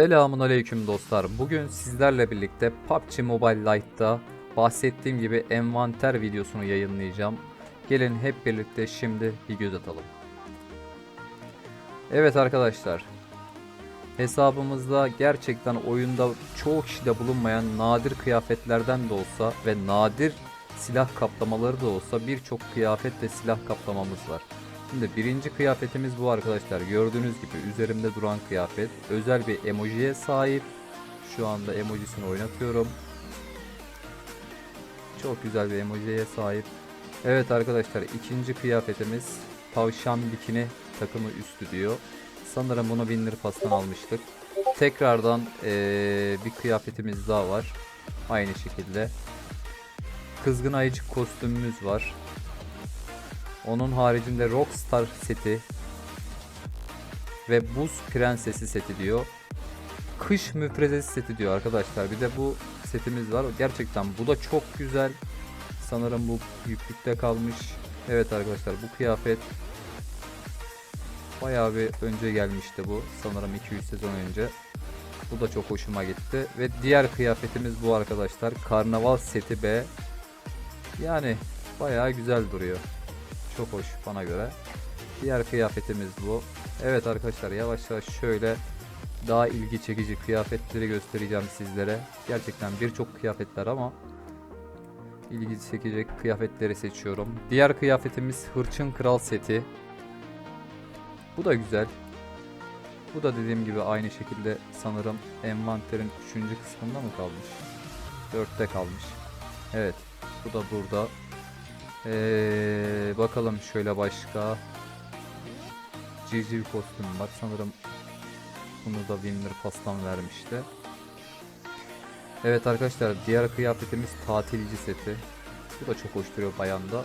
Selamun aleyküm dostlar. Bugün sizlerle birlikte PUBG Mobile Lite'da bahsettiğim gibi envanter videosunu yayınlayacağım. Gelin hep birlikte şimdi bir göz atalım. Evet arkadaşlar. Hesabımızda gerçekten oyunda çoğu kişide bulunmayan nadir kıyafetlerden de olsa ve nadir silah kaplamaları da olsa birçok kıyafet ve silah kaplamamız var. Şimdi birinci kıyafetimiz bu arkadaşlar. Gördüğünüz gibi üzerimde duran kıyafet. Özel bir emojiye sahip. Şu anda emojisini oynatıyorum. Çok güzel bir emojiye sahip. Evet arkadaşlar ikinci kıyafetimiz tavşan bikini takımı üstü diyor. Sanırım bunu Winner Pass'tan almıştık. Tekrardan eee, bir kıyafetimiz daha var. Aynı şekilde. Kızgın ayıcık kostümümüz var. Onun haricinde Rockstar seti ve Buz Prensesi seti diyor. Kış müfrezesi seti diyor arkadaşlar. Bir de bu setimiz var. Gerçekten bu da çok güzel. Sanırım bu yüklükte kalmış. Evet arkadaşlar bu kıyafet bayağı bir önce gelmişti bu. Sanırım 200 sezon önce. Bu da çok hoşuma gitti. Ve diğer kıyafetimiz bu arkadaşlar. Karnaval seti B. Yani bayağı güzel duruyor. Çok hoş bana göre. Diğer kıyafetimiz bu. Evet arkadaşlar yavaş yavaş şöyle daha ilgi çekici kıyafetleri göstereceğim sizlere. Gerçekten birçok kıyafetler ama ilgi çekecek kıyafetleri seçiyorum. Diğer kıyafetimiz Hırçın Kral seti. Bu da güzel. Bu da dediğim gibi aynı şekilde sanırım envanterin 3. kısmında mı kalmış? 4'te kalmış. Evet. Bu da burada. Ee, bakalım şöyle başka. Civciv kostüm var. Sanırım bunu da Winner Pass'tan vermişti. Evet arkadaşlar diğer kıyafetimiz tatilci seti. Bu da çok hoş duruyor bayanda.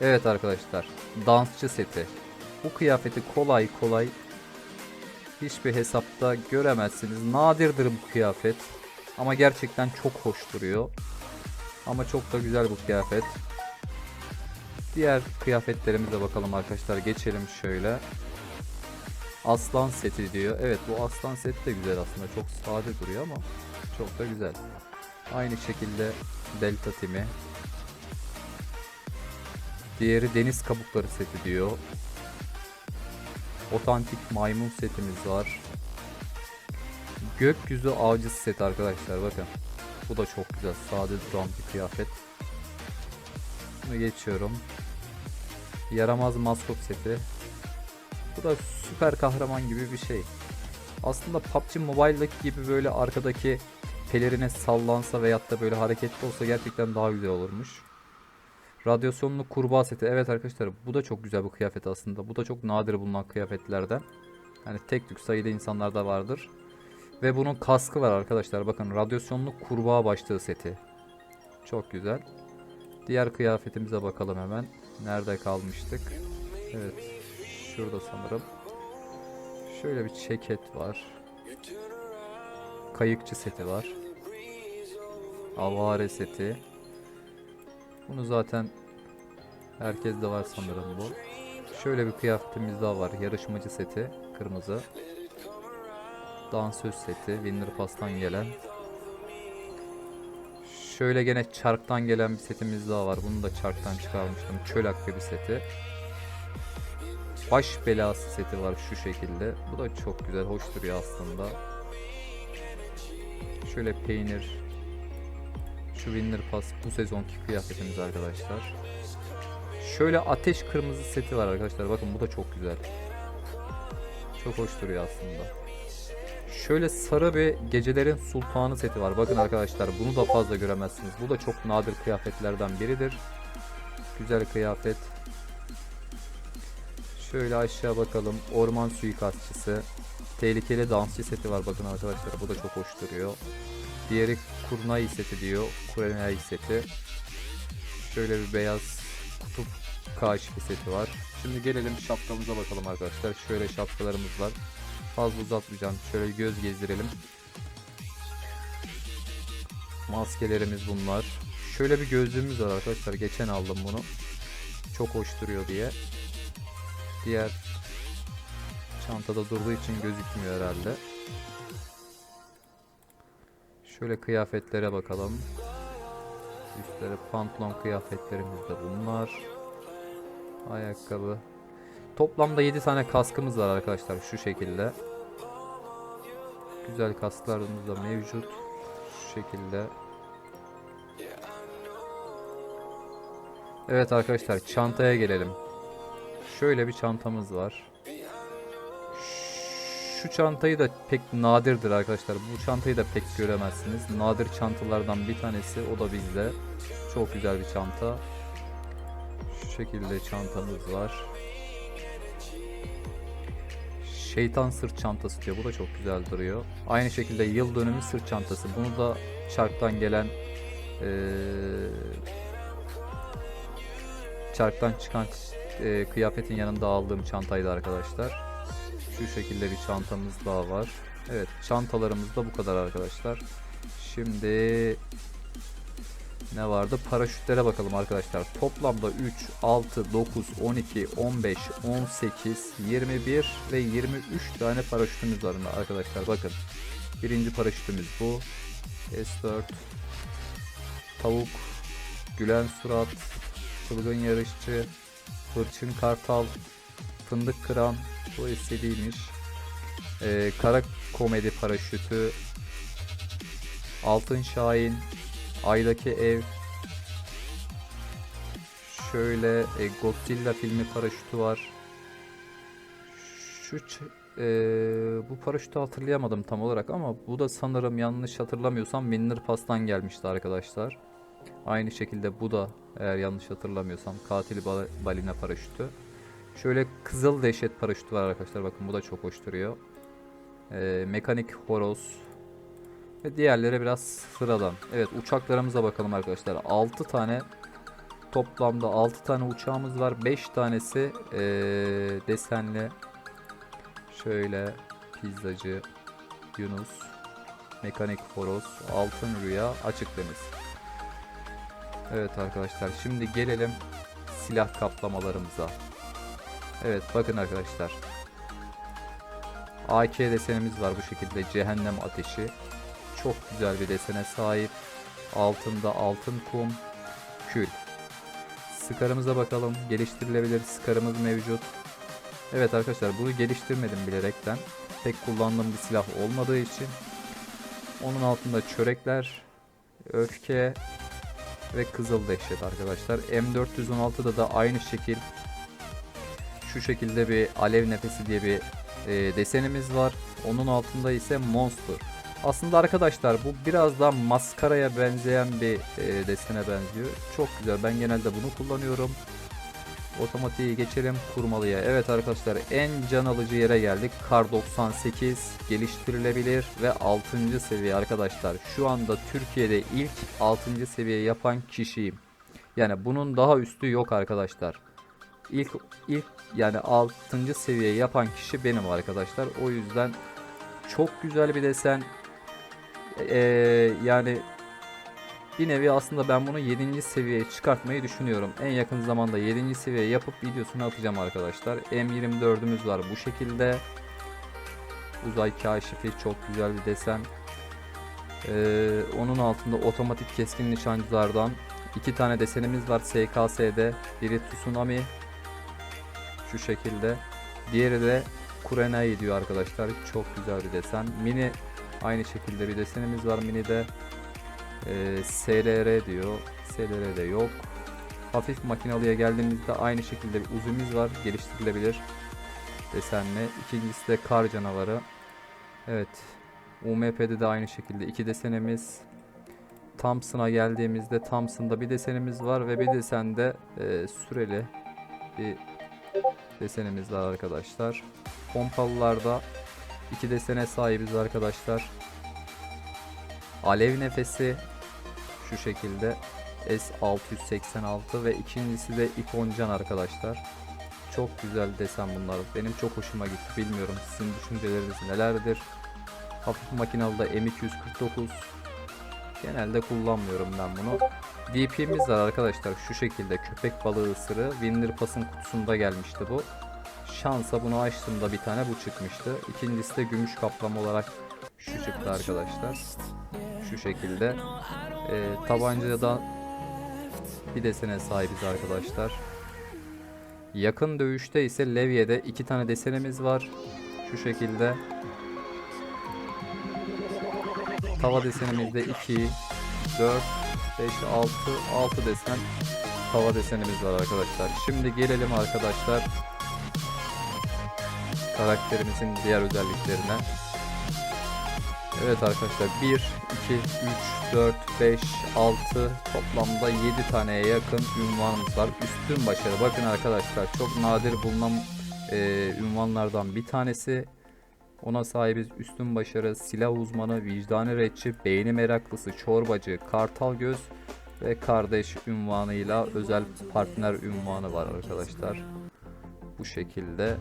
Evet arkadaşlar dansçı seti. Bu kıyafeti kolay kolay hiçbir hesapta göremezsiniz. Nadirdir bu kıyafet. Ama gerçekten çok hoş duruyor. Ama çok da güzel bu kıyafet. Diğer kıyafetlerimize bakalım arkadaşlar. Geçelim şöyle. Aslan seti diyor. Evet bu aslan seti de güzel aslında. Çok sade duruyor ama çok da güzel. Aynı şekilde delta timi. Diğeri deniz kabukları seti diyor. Otantik maymun setimiz var. Gökyüzü avcısı seti arkadaşlar bakın. Bu da çok güzel. Sade duran bir kıyafet. Bunu geçiyorum. Yaramaz maskot seti. Bu da süper kahraman gibi bir şey. Aslında PUBG Mobile'daki gibi böyle arkadaki pelerine sallansa veyahut da böyle hareketli olsa gerçekten daha güzel olurmuş. Radyasyonlu kurbağa seti. Evet arkadaşlar bu da çok güzel bir kıyafet aslında. Bu da çok nadir bulunan kıyafetlerden. Yani tek tük sayıda insanlarda vardır. Ve bunun kaskı var arkadaşlar. Bakın radyasyonlu kurbağa başlığı seti. Çok güzel. Diğer kıyafetimize bakalım hemen. Nerede kalmıştık? Evet. Şurada sanırım. Şöyle bir ceket var. Kayıkçı seti var. Avare seti. Bunu zaten herkes de var sanırım bu. Şöyle bir kıyafetimiz daha var. Yarışmacı seti. Kırmızı. Dansöz seti. Winner Pass'tan gelen. Şöyle gene çarktan gelen bir setimiz daha var. Bunu da çarktan çıkarmıştım. Çöl akrebi seti. Baş belası seti var şu şekilde. Bu da çok güzel. Hoş duruyor aslında. Şöyle peynir. Şu Winner Pass bu sezonki kıyafetimiz arkadaşlar. Şöyle ateş kırmızı seti var arkadaşlar. Bakın bu da çok güzel. Çok hoş duruyor aslında. Şöyle sarı bir gecelerin sultanı seti var. Bakın arkadaşlar bunu da fazla göremezsiniz. Bu da çok nadir kıyafetlerden biridir. Güzel kıyafet. Şöyle aşağı bakalım. Orman suikastçısı. Tehlikeli dansçı seti var bakın arkadaşlar. Bu da çok hoş duruyor. Diğeri kurnay seti diyor. Kurnay seti. Şöyle bir beyaz kutup kaşifi seti var. Şimdi gelelim şapkamıza bakalım arkadaşlar. Şöyle şapkalarımız var. Fazla uzatmayacağım. Şöyle göz gezdirelim. Maskelerimiz bunlar. Şöyle bir gözlüğümüz var arkadaşlar. Geçen aldım bunu. Çok hoş duruyor diye. Diğer çantada durduğu için gözükmüyor herhalde. Şöyle kıyafetlere bakalım. Üstleri pantolon kıyafetlerimiz de bunlar. Ayakkabı. Toplamda 7 tane kaskımız var arkadaşlar şu şekilde. Güzel kasklarımız da mevcut. Şu şekilde. Evet arkadaşlar çantaya gelelim. Şöyle bir çantamız var. Şu çantayı da pek nadirdir arkadaşlar. Bu çantayı da pek göremezsiniz. Nadir çantalardan bir tanesi. O da bizde. Çok güzel bir çanta. Şu şekilde çantamız var. Şeytan sırt çantası diyor. Bu da çok güzel duruyor. Aynı şekilde yıl dönümü sırt çantası. Bunu da çarktan gelen eee çarktan çıkan eee, kıyafetin yanında aldığım çantaydı arkadaşlar. Şu şekilde bir çantamız daha var. Evet çantalarımız da bu kadar arkadaşlar. Şimdi ne vardı? Paraşütlere bakalım arkadaşlar. Toplamda 3, 6, 9, 12, 15, 18, 21 ve 23 tane paraşütümüz var arkadaşlar. Bakın. Birinci paraşütümüz bu. S4 Tavuk Gülen Surat Çılgın Yarışçı Hırçın Kartal Fındık Kıran bu istediğiymiş. Ee, kara komedi paraşütü Altın Şahin Aydaki Ev Şöyle e, Godzilla filmi paraşütü var. Şu e, bu paraşütü hatırlayamadım tam olarak ama bu da sanırım yanlış hatırlamıyorsam Winner Pass'tan gelmişti arkadaşlar. Aynı şekilde bu da eğer yanlış hatırlamıyorsam katil bal- balina paraşütü. Şöyle kızıl dehşet paraşütü var arkadaşlar. Bakın bu da çok hoş duruyor. Ee, mekanik horoz. Ve diğerleri biraz sıradan. Evet uçaklarımıza bakalım arkadaşlar. 6 tane toplamda 6 tane uçağımız var. 5 tanesi ee, desenli. Şöyle pizzacı Yunus. Mekanik horoz. Altın rüya. Açık deniz. Evet arkadaşlar şimdi gelelim silah kaplamalarımıza. Evet bakın arkadaşlar. AK desenimiz var bu şekilde cehennem ateşi. Çok güzel bir desene sahip. Altında altın kum, kül. Skarımıza bakalım. Geliştirilebilir skarımız mevcut. Evet arkadaşlar bunu geliştirmedim bilerekten. Pek kullandığım bir silah olmadığı için. Onun altında çörekler, öfke ve kızıl dehşet arkadaşlar. M416'da da aynı şekil şu şekilde bir alev nefesi diye bir e, desenimiz var. Onun altında ise monster. Aslında arkadaşlar bu biraz daha maskaraya benzeyen bir e, desene benziyor. Çok güzel. Ben genelde bunu kullanıyorum. Otomatiği geçelim kurmalıya. Evet arkadaşlar en can alıcı yere geldik. Kar 98 geliştirilebilir ve 6. seviye arkadaşlar. Şu anda Türkiye'de ilk 6. seviye yapan kişiyim. Yani bunun daha üstü yok arkadaşlar. İlk ilk yani 6. seviye yapan kişi benim arkadaşlar. O yüzden çok güzel bir desen. Ee, yani bir nevi aslında ben bunu 7. seviyeye çıkartmayı düşünüyorum. En yakın zamanda 7. seviye yapıp videosunu atacağım arkadaşlar. M24'ümüz var bu şekilde. Uzay kaşifi çok güzel bir desen. Ee, onun altında otomatik keskin nişancılardan iki tane desenimiz var SKS'de. Biri Tsunami şu şekilde. Diğeri de Kurenai diyor arkadaşlar. Çok güzel bir desen. Mini aynı şekilde bir desenimiz var mini'de. Ee, SLR diyor. SLR de yok. Hafif makinalıya geldiğimizde aynı şekilde bir uzumuz var. Geliştirilebilir desenli. İkincisi de kar canavarı. Evet. UMP'de de aynı şekilde iki desenimiz. Thompson'a geldiğimizde Thompson'da bir desenimiz var ve bir desende e, süreli bir desenimiz var arkadaşlar. Pompalılarda iki desene sahibiz arkadaşlar. Alev nefesi şu şekilde S686 ve ikincisi de İkoncan arkadaşlar. Çok güzel desen bunlar. Benim çok hoşuma gitti. Bilmiyorum sizin düşünceleriniz nelerdir. Hafif makinalı da M249. Genelde kullanmıyorum ben bunu. DP'miz var arkadaşlar şu şekilde köpek balığı ısırı Winner Pass'ın kutusunda gelmişti bu. Şansa bunu açtığımda bir tane bu çıkmıştı. İkincisi de gümüş kaplama olarak şu çıktı arkadaşlar. Şu şekilde. Ee, tabancada bir desene sahibiz arkadaşlar. Yakın dövüşte ise levye'de iki tane desenimiz var. Şu şekilde. Tava desenimizde 2, 4, 5, 6, 6 desen tava desenimiz var arkadaşlar. Şimdi gelelim arkadaşlar karakterimizin diğer özelliklerine. Evet arkadaşlar 1, 2, 3, 4, 5, 6 toplamda 7 taneye yakın ünvanımız var. Üstün başarı bakın arkadaşlar çok nadir bulunan e, ünvanlardan bir tanesi. Ona sahibiz üstün başarı, silah uzmanı, vicdanı retçi, beğeni meraklısı, çorbacı, kartal göz ve kardeş ünvanıyla özel partner ünvanı var arkadaşlar. Bu şekilde.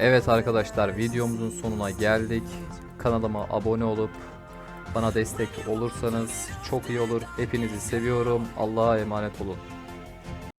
Evet arkadaşlar videomuzun sonuna geldik. Kanalıma abone olup bana destek olursanız çok iyi olur. Hepinizi seviyorum. Allah'a emanet olun.